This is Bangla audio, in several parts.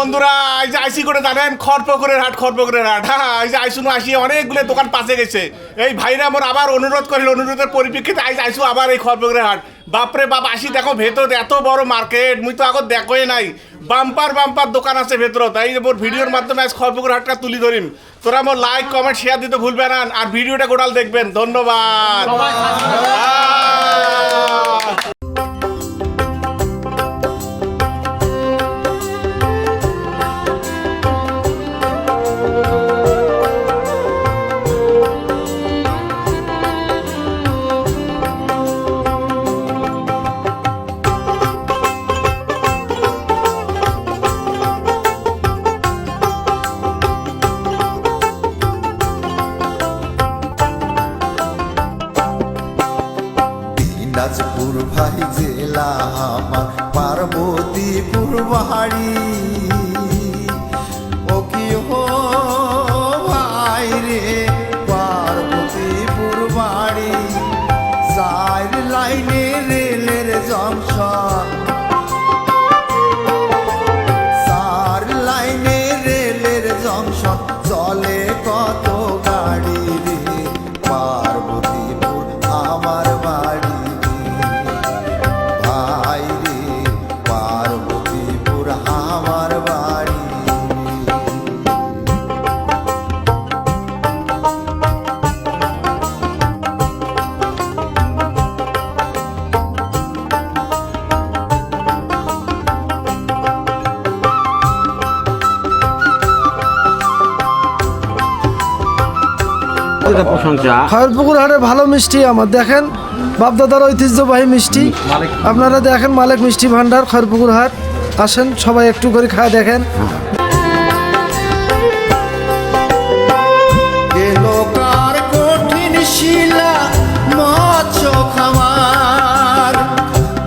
বন্ধুরা এই যে আইসি করে জানেন খড়পুকুরের হাট খড়পুকুরের হাট। হ্যাঁ এই যে আইসুন আসি অনেকগুলো দোকান পাশে গেছে। এই ভাইরা আমার আবার অনুরোধ করিল অনুরোধের পরিপ্রেক্ষিতে আইস আইসু আবার এই খড়পুকুরের হাট। বাপরে বাপ আসি দেখো ভেতর এত বড় মার্কেট মুই তো আগত দেখোই নাই। বাম্পার বাম্পার দোকান আছে ভেতর তাই যে মোর ভিডিওর মাধ্যমে আজ খড়পুকুর হাটটা তুলি ধরিম। তোরা মোর লাইক কমেন্ট শেয়ার দিতে ভুলবে না। আর ভিডিওটা গোটাল দেখবেন। ধন্যবাদ। ভাই জেলা আমার পার্বতীপুর বাড়ি। এটা প্রশংসা। খয়রপুকুর হাটে ভালো মিষ্টি আমার দেখেন বাপদাদার ঐতিহ্যবাহী মিষ্টি। আপনারা দেখেন মালিক মিষ্টি ভান্ডার খয়রপুকুর হাট। আসেন সবাই একটু করে খায় দেখেন। শিলা মৎস্য খামার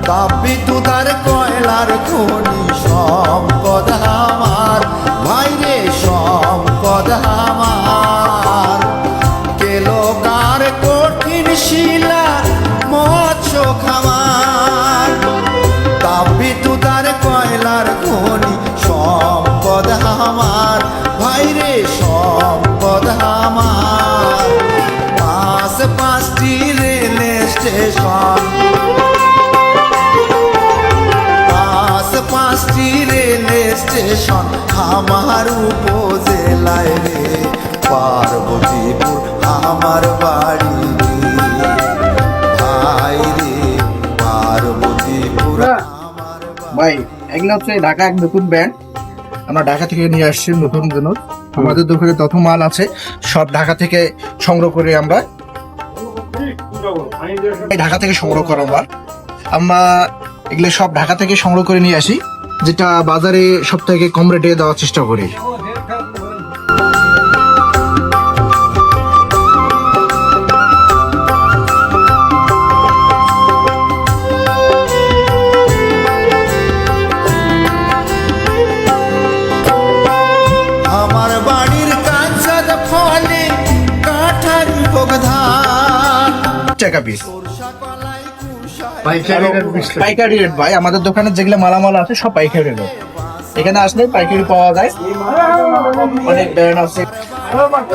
তাপি তুদার কয়লার খনি সম্পদ আমার। ভাইরে সম্পদ আমার। খনি সম্পদ আমার। ভাইরে সম্পদ আমার। পাঁচ পাঁচটি রেল স্টেশন। পাঁচ পাঁচটি রেল স্টেশন আমার উপজেলায় রে। পার্বতীপুর আমার বাড়ি। ভাই রে পার্বতীপুর আমার ভাই এগুলো হচ্ছে ঢাকা এক নতুন ব্র্যান্ড আমরা ঢাকা থেকে নিয়ে আসছি নতুন জন্য। আমাদের দোকানে তত মাল আছে, সব ঢাকা থেকে সংগ্রহ করে আমরা ঢাকা থেকে সংগ্রহ করা মাল। আমরা এগুলো সব ঢাকা থেকে সংগ্রহ করে নিয়ে আসি, যেটা বাজারে সব থেকে কম রেটে দেওয়ার চেষ্টা করি। টাকা পিস পাইকারি রেট ভাই। আমাদের দোকানে যেগুলো মালামাল আছে সব পাইকারি রেট এখানে আসলে পাইকারি পাওয়া যায়। অনেক ব্র্যান্ড আছে।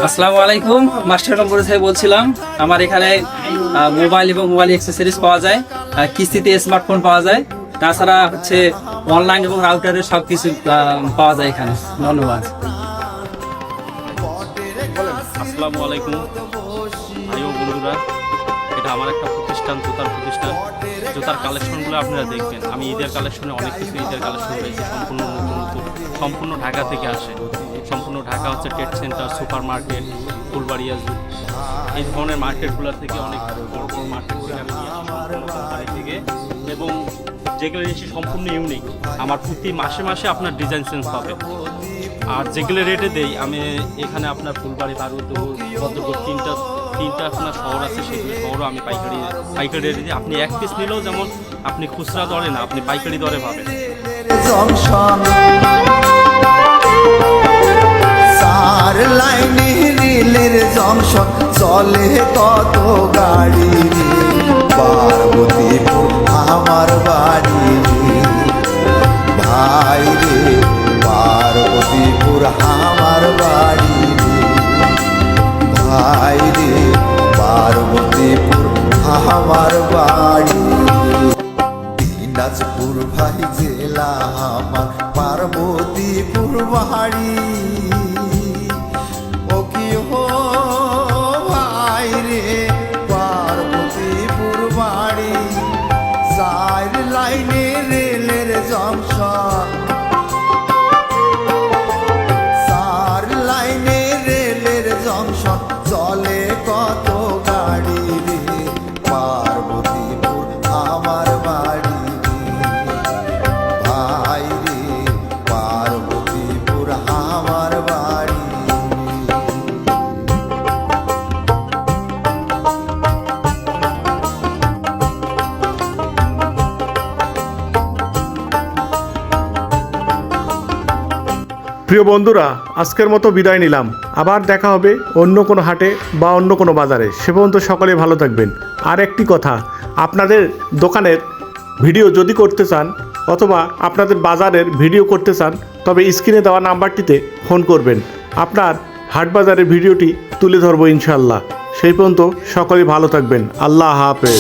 আসসালামু আলাইকুম মাস্টার নম্বর থেকে বলছিলাম। আমার এখানে মোবাইল এবং মোবাইল অ্যাক্সেসরিজ পাওয়া যায় কিস্তিতে স্মার্টফোন পাওয়া যায়। তাছাড়া হচ্ছে অনলাইন এবং রাউটারের সব কিছু পাওয়া যায় এখানে। ধন্যবাদ। আসসালামু আলাইকুম ভাই বন্ধুরা। এটা আমার একটা প্রতিষ্ঠান, জুতার প্রতিষ্ঠান। জুতার কালেকশনগুলো আপনারা দেখবেন। আমি ঈদের কালেকশনে অনেক কিছু ঈদের কালেকশন রয়েছে, সম্পূর্ণ নতুন নতুন, সম্পূর্ণ ঢাকা থেকে আসে। সম্পূর্ণ ঢাকা হচ্ছে trade centre super market Fulbaria জু এই ধরনের মার্কেটগুলো থেকে অনেক বড় বড় মার্কেট আমি সম্পূর্ণ থেকে। এবং যেগুলো জিনিস সম্পূর্ণ ইউনিক আমার প্রতি মাসে মাসে আপনার ডিজাইন চেঞ্জ পাবে। আর যেগুলো রেটে দেই, আমি এখানে আপনার ফুলবাড়ি বারুদপুর ভদ্রপুর, তিনটা তিনটা আপনার শহর আছে, সেগুলো শহরও আমি পাইকারি পাইকারি রেটে দিই। আপনি এক পিস নিলেও যেমন আপনি খুচরা দরে না, আপনি পাইকারি দরে পাবেন। চার লাইনে রেলের জংশন, চলে কত গাড়ি পার্বতীপুর আমার বাড়ি ভাই রে আমার বাড়ি। দিনাজপুর ভাই জেলা আমার পার্বতীপুর বাড়ি। প্রিয় বন্ধুরা, আজকের মতো বিদায় নিলাম। আবার দেখা হবে অন্য কোনো হাটে বা অন্য কোনো বাজারে। সে পর্যন্ত সকলে ভালো থাকবেন। আর একটি কথা, আপনাদের দোকানের ভিডিও যদি করতে চান অথবা আপনাদের বাজারের ভিডিও করতে চান, তবে স্ক্রিনে দেওয়া নাম্বারটিতে ফোন করবেন। আপনার হাট বাজারের ভিডিওটি তুলে ধরবো ইনশাল্লাহ সেই পর্যন্ত সকলে ভালো থাকবেন। আল্লাহ হাফেজ।